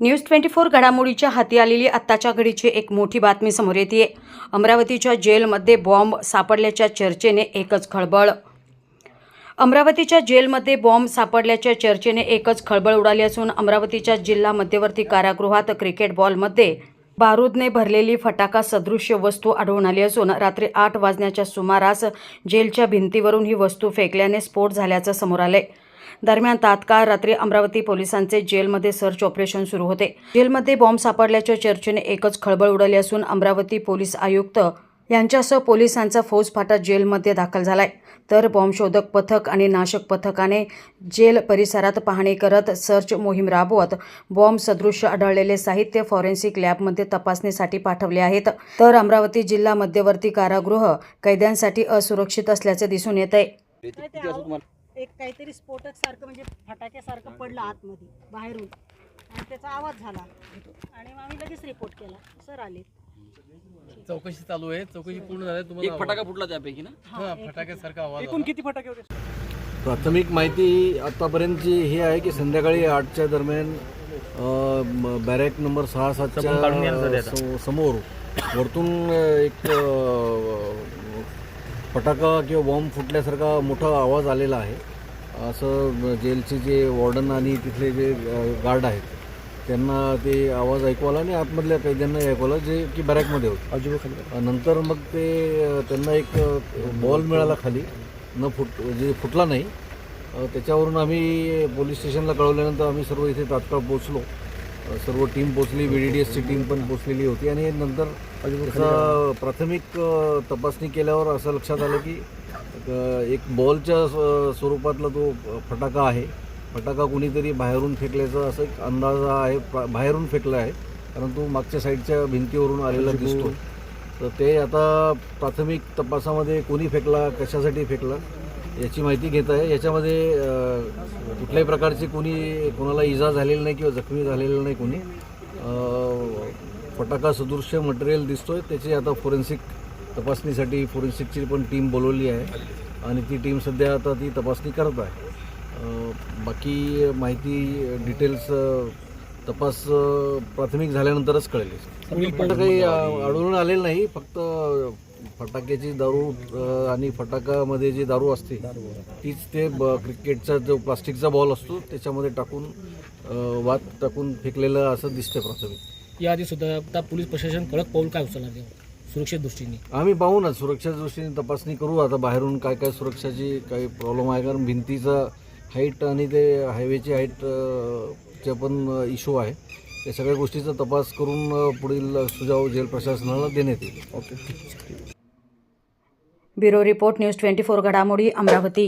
News twenty four घडामोडीच्या हाती आलेली आत्ताच्या घडीची एक मोठी बातमी समोर येते अमरावतीच्या जेलमध्ये बॉम्ब सापडल्याच्या चर्चेने एकच खळबळ. अमरावतीच्या जेलमध्ये बॉम्ब सापडल्याच्या चर्चेने एकच खळबळ उडाली असून अमरावतीच्या जिल्हा मध्यवर्ती कारागृहात क्रिकेट बॉलमध्ये बारूदने भरलेली फटाका सदृश्य वस्तू आढळून आली असून रात्री आठ वाजण्याच्या सुमारास जेलच्या भिंतीवरून ही वस्तू फेकल्याने स्फोट झाल्याचं समोर आलंय. दरम्यान तात्काळ रात्री अमरावती पोलिसांचे जेलमध्ये सर्च ऑपरेशन सुरू होते. जेलमध्ये बॉम्ब सापडल्याच्या चर्चेने एकच खळबळ उडाली असून अमरावती पोलीस आयुक्त यांच्यासह पोलिसांचा फौजफाटा जेलमध्ये दाखल झालाय. तर बॉम्ब शोधक पथक आणि नाशक पथकाने जेल परिसरात पाहणी करत सर्च मोहीम राबवत बॉम्ब सदृश आढळलेले साहित्य फॉरेन्सिक लॅबमध्ये तपासणीसाठी पाठवले आहेत. तर अमरावती जिल्हा मध्यवर्ती कारागृह कैद्यांसाठी असुरक्षित असल्याचे दिसून येत आहे एक काहीतरी स्फोटक सारखं म्हणजे फटाक्यासारखं पडलं आतमध्ये बाहेरून. आणि त्याचा आवाज झाला. आणि मग आम्ही लगेच रिपोर्ट केला. सर आले चौकशी चालू आहे. चौकशी पूर्ण झाली. तुम्हाला एक फटाका फुटला त्यापैकी ना? हा फटाक्यासारखा आवाज एकूण किती फटाके होते? प्राथमिक माहिती आतापर्यंतची ही आहे की संध्याकाळी आठच्या दरम्यान बॅरेक नंबर सहा सातच्या समोर वरतून एक फटाका किंवा बॉम्ब फुटल्यासारखा मोठा आवाज आलेला आहे. असं जेलचे जे वॉर्डन आणि तिथले जे गार्ड आहेत त्यांना ते आवाज ऐकू आला आणि आतमधल्या कैद्यांना ऐकू आला जे की बॅरॅकमध्ये होते. नंतर मग ते त्यांना एक बॉल मिळाला खाली. न फुट जे फुटला नाही. त्याच्यावरून आम्ही पोलीस स्टेशनला कळवल्यानंतर आम्ही सर्व इथे तात्काळ पोचलो सर्व टीम पोचली बी डी डी एसची टीम पण पोचलेली होती आणि नंतर त्याचा प्राथमिक तपासणी केल्यावर असं लक्षात आलं की एक बॉलच्या स्वरूपातला तो फटाका आहे. फटाका कुणीतरी बाहेरून फेकल्याचा असं एक अंदाज आहे बाहेरून फेकला आहे. परंतु मागच्या साईडच्या भिंतीवरून आलेला दिसतो. तर ते आता प्राथमिक तपासामध्ये कोणी फेकला कशासाठी फेकला याची माहिती घेत आहे. याच्यामध्ये कुठल्याही प्रकारची कोणी कोणाला इजा झालेली नाही किंवा जखमी झालेलं नाही कोणी. फटाका सदृश्य मटेरियल दिसतोय. त्याची आता फोरेन्सिक तपासणीसाठी फोरेन्सिकची पण टीम बोलवली आहे. आणि ती टीम सध्या आता ती तपासणी करत आहे. बाकी माहिती डिटेल्स तपास प्राथमिक झाल्यानंतरच कळेल. पण काही आढळून आलेलं नाही. फक्त फटाक्याची दारू आणि फटाकामध्ये जी दारू असते तीच ते ब- क्रिकेटचा जो प्लास्टिकचा बॉल असतो त्याच्यामध्ये टाकून वात टाकून फेकलेलं असं दिसतंय प्राथमिक. याआधी सुद्धा आता पोलीस प्रशासन कडक पाऊल काय उचलणार आहे? सुरक्षेच्या दृष्टीने. आम्ही पाहू ना सुरक्षेच्या दृष्टीने तपासणी करू आता बाहेरून काय काय सुरक्षाची काही प्रॉब्लेम आहे कारण भिंतीचा हाईट आणि ते हायवेची हाईट चे पण इश्यू आहे. या सगळ्या गोष्टीचा तपास करून पुढील सुझाव जेल प्रशासनाला देण्यात येईल. Okay bureau report news twenty four घडामोडी अमरावती.